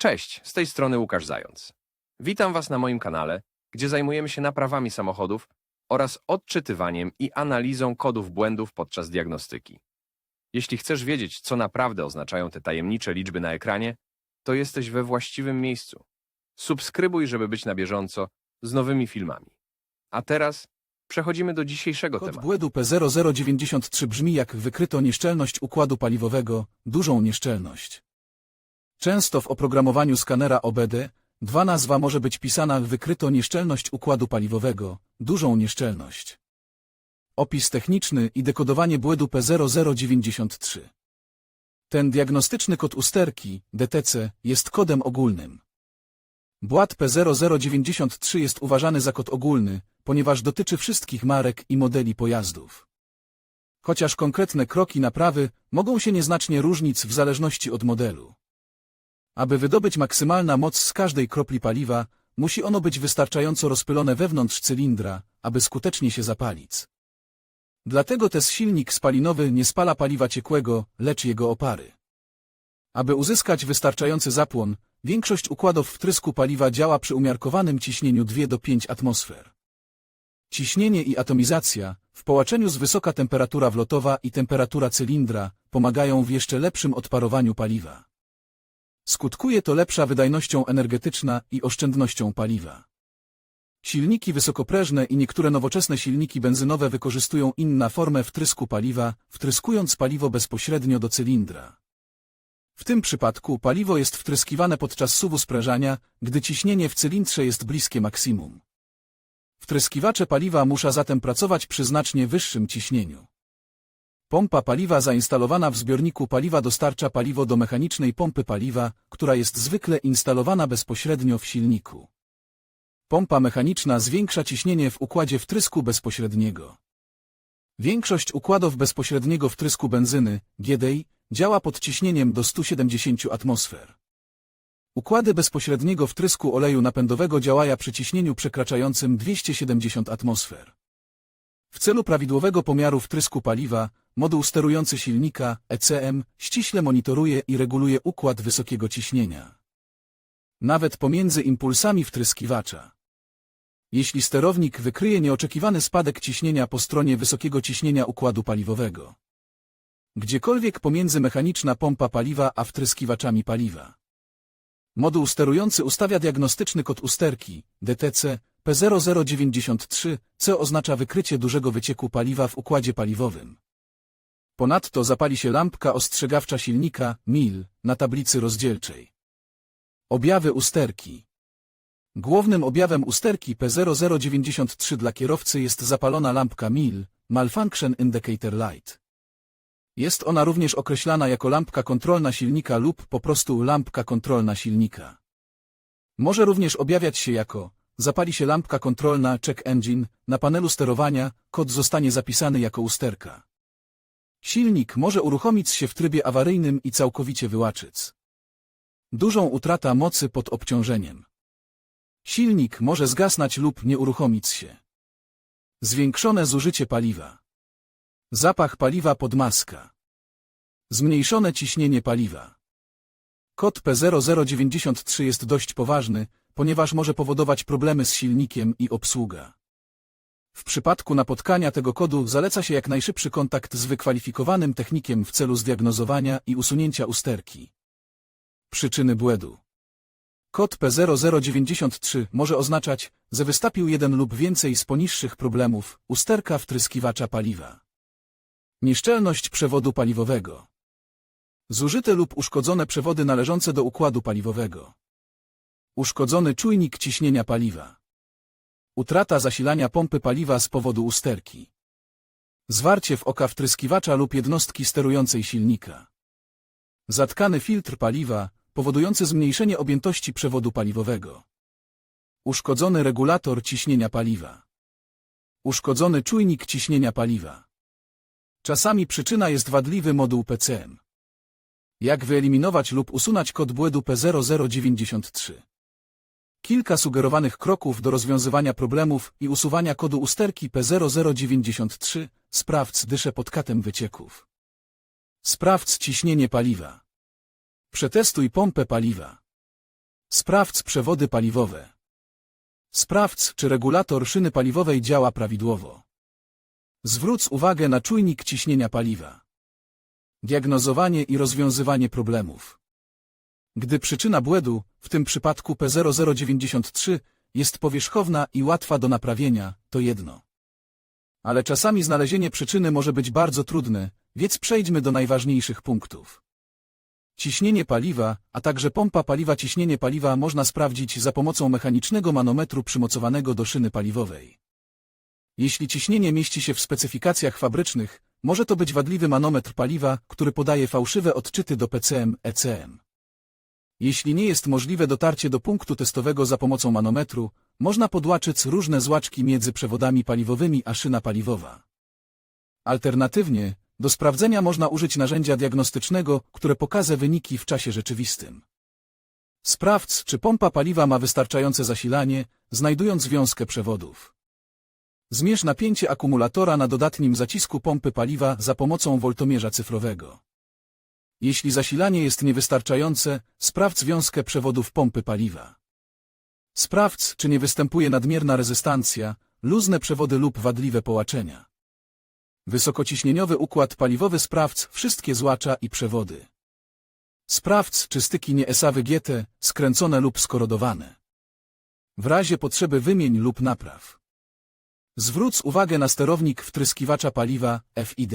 Cześć, z tej strony Łukasz Zając. Witam Was na moim kanale, gdzie zajmujemy się naprawami samochodów oraz odczytywaniem i analizą kodów błędów podczas diagnostyki. Jeśli chcesz wiedzieć, co naprawdę oznaczają te tajemnicze liczby na ekranie, to jesteś we właściwym miejscu. Subskrybuj, żeby być na bieżąco z nowymi filmami. A teraz przechodzimy do dzisiejszego Kod tematu. błędu P0093 brzmi jak wykryto nieszczelność układu paliwowego, dużą nieszczelność. Często w oprogramowaniu skanera OBD dwa nazwa może być pisana wykryto nieszczelność układu paliwowego, dużą nieszczelność. Opis techniczny i dekodowanie błędu P0093. Ten diagnostyczny kod usterki, DTC, jest kodem ogólnym. Błąd P0093 jest uważany za kod ogólny, ponieważ dotyczy wszystkich marek i modeli pojazdów. Chociaż konkretne kroki naprawy mogą się nieznacznie różnić w zależności od modelu. Aby wydobyć maksymalna moc z każdej kropli paliwa, musi ono być wystarczająco rozpylone wewnątrz cylindra, aby skutecznie się zapalić. Dlatego też silnik spalinowy nie spala paliwa ciekłego, lecz jego opary. Aby uzyskać wystarczający zapłon, większość układów wtrysku paliwa działa przy umiarkowanym ciśnieniu 2 do 5 atmosfer. Ciśnienie i atomizacja, w połączeniu z wysoka temperatura wlotowa i temperatura cylindra, pomagają w jeszcze lepszym odparowaniu paliwa. Skutkuje to lepsza wydajnością energetyczna i oszczędnością paliwa. Silniki wysokoprężne i niektóre nowoczesne silniki benzynowe wykorzystują inną formę wtrysku paliwa, wtryskując paliwo bezpośrednio do cylindra. W tym przypadku paliwo jest wtryskiwane podczas suwu sprężania, gdy ciśnienie w cylindrze jest bliskie maksimum. Wtryskiwacze paliwa muszą zatem pracować przy znacznie wyższym ciśnieniu. Pompa paliwa zainstalowana w zbiorniku paliwa dostarcza paliwo do mechanicznej pompy paliwa, która jest zwykle instalowana bezpośrednio w silniku. Pompa mechaniczna zwiększa ciśnienie w układzie wtrysku bezpośredniego. Większość układów bezpośredniego wtrysku benzyny, GDI, działa pod ciśnieniem do 170 atmosfer. Układy bezpośredniego wtrysku oleju napędowego działają przy ciśnieniu przekraczającym 270 atmosfer. W celu prawidłowego pomiaru wtrysku paliwa, moduł sterujący silnika, ECM, ściśle monitoruje i reguluje układ wysokiego ciśnienia. Nawet pomiędzy impulsami wtryskiwacza. Jeśli sterownik wykryje nieoczekiwany spadek ciśnienia po stronie wysokiego ciśnienia układu paliwowego. Gdziekolwiek pomiędzy mechaniczna pompa paliwa a wtryskiwaczami paliwa. Moduł sterujący ustawia diagnostyczny kod usterki, DTC, P0093, co oznacza wykrycie dużego wycieku paliwa w układzie paliwowym. Ponadto zapali się lampka ostrzegawcza silnika, MIL, na tablicy rozdzielczej. Objawy usterki Głównym objawem usterki P0093 dla kierowcy jest zapalona lampka MIL, Malfunction Indicator Light. Jest ona również określana jako lampka kontrolna silnika lub po prostu lampka kontrolna silnika. Może również objawiać się jako zapali się lampka kontrolna check engine, na panelu sterowania kod zostanie zapisany jako usterka. Silnik może uruchomić się w trybie awaryjnym i całkowicie wyłaczyć. Dużą utrata mocy pod obciążeniem. Silnik może zgasnąć lub nie uruchomić się. Zwiększone zużycie paliwa. Zapach paliwa pod maska. Zmniejszone ciśnienie paliwa. Kod P0093 jest dość poważny, ponieważ może powodować problemy z silnikiem i obsługa. W przypadku napotkania tego kodu zaleca się jak najszybszy kontakt z wykwalifikowanym technikiem w celu zdiagnozowania i usunięcia usterki. Przyczyny błędu. Kod P0093 może oznaczać, że wystąpił jeden lub więcej z poniższych problemów, usterka wtryskiwacza paliwa. Nieszczelność przewodu paliwowego. Zużyte lub uszkodzone przewody należące do układu paliwowego. Uszkodzony czujnik ciśnienia paliwa. Utrata zasilania pompy paliwa z powodu usterki. Zwarcie w oka wtryskiwacza lub jednostki sterującej silnika. Zatkany filtr paliwa, powodujący zmniejszenie objętości przewodu paliwowego. Uszkodzony regulator ciśnienia paliwa. Uszkodzony czujnik ciśnienia paliwa. Czasami przyczyna jest wadliwy moduł PCM. Jak wyeliminować lub usunąć kod błędu P0093? Kilka sugerowanych kroków do rozwiązywania problemów i usuwania kodu usterki P0093. Sprawdź dyszę pod katem wycieków. Sprawdź ciśnienie paliwa. Przetestuj pompę paliwa. Sprawdź przewody paliwowe. Sprawdź, czy regulator szyny paliwowej działa prawidłowo. Zwróć uwagę na czujnik ciśnienia paliwa. Diagnozowanie i rozwiązywanie problemów. Gdy przyczyna błędu, w tym przypadku P0093, jest powierzchowna i łatwa do naprawienia, to jedno. Ale czasami znalezienie przyczyny może być bardzo trudne, więc przejdźmy do najważniejszych punktów. Ciśnienie paliwa, a także pompa paliwa Ciśnienie paliwa można sprawdzić za pomocą mechanicznego manometru przymocowanego do szyny paliwowej. Jeśli ciśnienie mieści się w specyfikacjach fabrycznych, może to być wadliwy manometr paliwa, który podaje fałszywe odczyty do PCM, ECM. Jeśli nie jest możliwe dotarcie do punktu testowego za pomocą manometru, można podłaczyć różne złaczki między przewodami paliwowymi a szyna paliwowa. Alternatywnie, do sprawdzenia można użyć narzędzia diagnostycznego, które pokaże wyniki w czasie rzeczywistym. Sprawdź, czy pompa paliwa ma wystarczające zasilanie, znajdując wiązkę przewodów. Zmierz napięcie akumulatora na dodatnim zacisku pompy paliwa za pomocą woltomierza cyfrowego. Jeśli zasilanie jest niewystarczające, sprawdź wiązkę przewodów pompy paliwa. Sprawdź, czy nie występuje nadmierna rezystancja, luźne przewody lub wadliwe połaczenia. Wysokociśnieniowy układ paliwowy sprawdź wszystkie złacza i przewody. Sprawdź, czy styki nie esawy GT, skręcone lub skorodowane. W razie potrzeby wymień lub napraw. Zwróć uwagę na sterownik wtryskiwacza paliwa FID.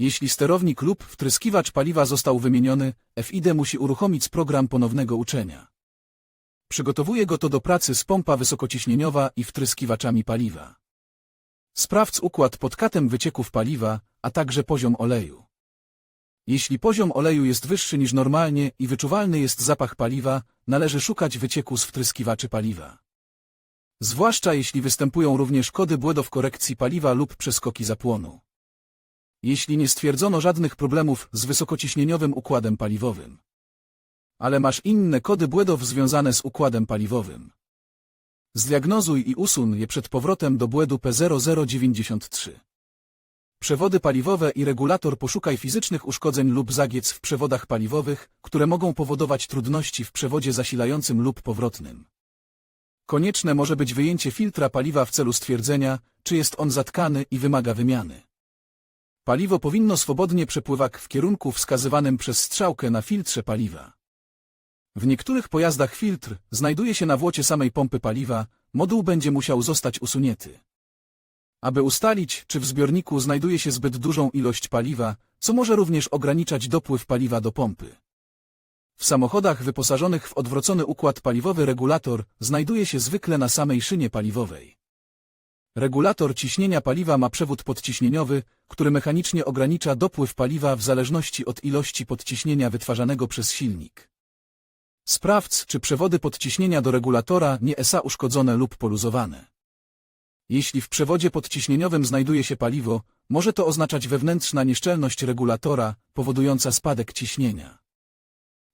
Jeśli sterownik lub wtryskiwacz paliwa został wymieniony, FID musi uruchomić program ponownego uczenia. Przygotowuje go to do pracy z pompa wysokociśnieniowa i wtryskiwaczami paliwa. Sprawdź układ pod katem wycieków paliwa, a także poziom oleju. Jeśli poziom oleju jest wyższy niż normalnie i wyczuwalny jest zapach paliwa, należy szukać wycieku z wtryskiwaczy paliwa. Zwłaszcza jeśli występują również kody błędów korekcji paliwa lub przeskoki zapłonu. Jeśli nie stwierdzono żadnych problemów z wysokociśnieniowym układem paliwowym. Ale masz inne kody błędów związane z układem paliwowym. Zdiagnozuj i usuń je przed powrotem do błędu P0093. Przewody paliwowe i regulator poszukaj fizycznych uszkodzeń lub zagiec w przewodach paliwowych, które mogą powodować trudności w przewodzie zasilającym lub powrotnym. Konieczne może być wyjęcie filtra paliwa w celu stwierdzenia, czy jest on zatkany i wymaga wymiany. Paliwo powinno swobodnie przepływać w kierunku wskazywanym przez strzałkę na filtrze paliwa. W niektórych pojazdach filtr znajduje się na włocie samej pompy paliwa, moduł będzie musiał zostać usunięty. Aby ustalić, czy w zbiorniku znajduje się zbyt dużą ilość paliwa, co może również ograniczać dopływ paliwa do pompy. W samochodach wyposażonych w odwrócony układ paliwowy regulator znajduje się zwykle na samej szynie paliwowej. Regulator ciśnienia paliwa ma przewód podciśnieniowy, który mechanicznie ogranicza dopływ paliwa w zależności od ilości podciśnienia wytwarzanego przez silnik. Sprawdź, czy przewody podciśnienia do regulatora nie są uszkodzone lub poluzowane. Jeśli w przewodzie podciśnieniowym znajduje się paliwo, może to oznaczać wewnętrzna nieszczelność regulatora, powodująca spadek ciśnienia.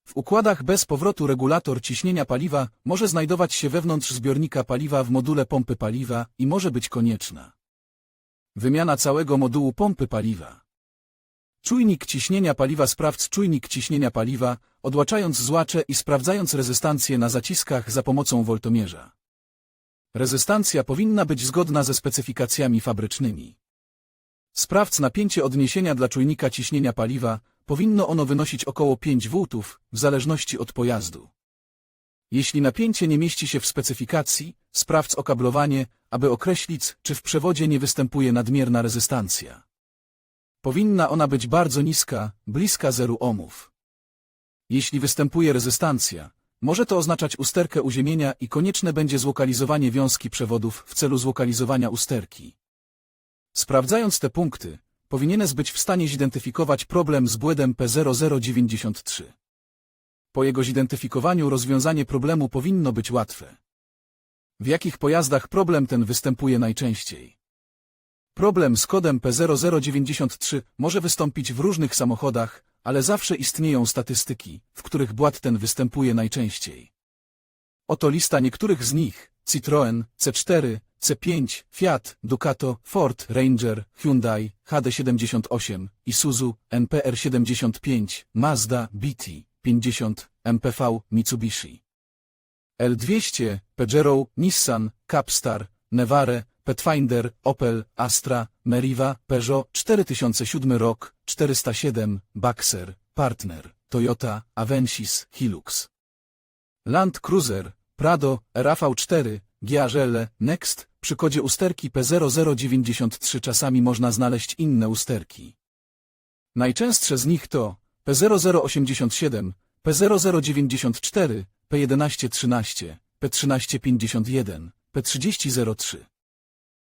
W układach bez powrotu regulator ciśnienia paliwa może znajdować się wewnątrz zbiornika paliwa w module pompy paliwa i może być konieczna. Wymiana całego modułu pompy paliwa. Czujnik ciśnienia paliwa Sprawdź czujnik ciśnienia paliwa, odłaczając złacze i sprawdzając rezystancję na zaciskach za pomocą woltomierza. Rezystancja powinna być zgodna ze specyfikacjami fabrycznymi. Sprawdź napięcie odniesienia dla czujnika ciśnienia paliwa, powinno ono wynosić około 5 V, w zależności od pojazdu. Jeśli napięcie nie mieści się w specyfikacji, sprawdź okablowanie, aby określić, czy w przewodzie nie występuje nadmierna rezystancja. Powinna ona być bardzo niska, bliska zeru ohmów. Jeśli występuje rezystancja, może to oznaczać usterkę uziemienia i konieczne będzie zlokalizowanie wiązki przewodów w celu zlokalizowania usterki. Sprawdzając te punkty, powinieneś być w stanie zidentyfikować problem z błędem P0093. Po jego zidentyfikowaniu rozwiązanie problemu powinno być łatwe. W jakich pojazdach problem ten występuje najczęściej? Problem z kodem P0093 może wystąpić w różnych samochodach, ale zawsze istnieją statystyki, w których błąd ten występuje najczęściej. Oto lista niektórych z nich. Citroen, C4, C5, Fiat, Ducato, Ford, Ranger, Hyundai, HD78, Isuzu, NPR75, Mazda, BT, 50, MPV, Mitsubishi. L200, Peugeot, Nissan, Capstar, Nevare, Pathfinder, Opel, Astra, Meriva, Peugeot 4007 rok, 407, Baxer, Partner, Toyota, Avensis, Hilux. Land Cruiser, Prado, RAV4, GRL, Next, przy kodzie usterki P0093 czasami można znaleźć inne usterki. Najczęstsze z nich to P0087, P0094, P1113, P1351, P3003.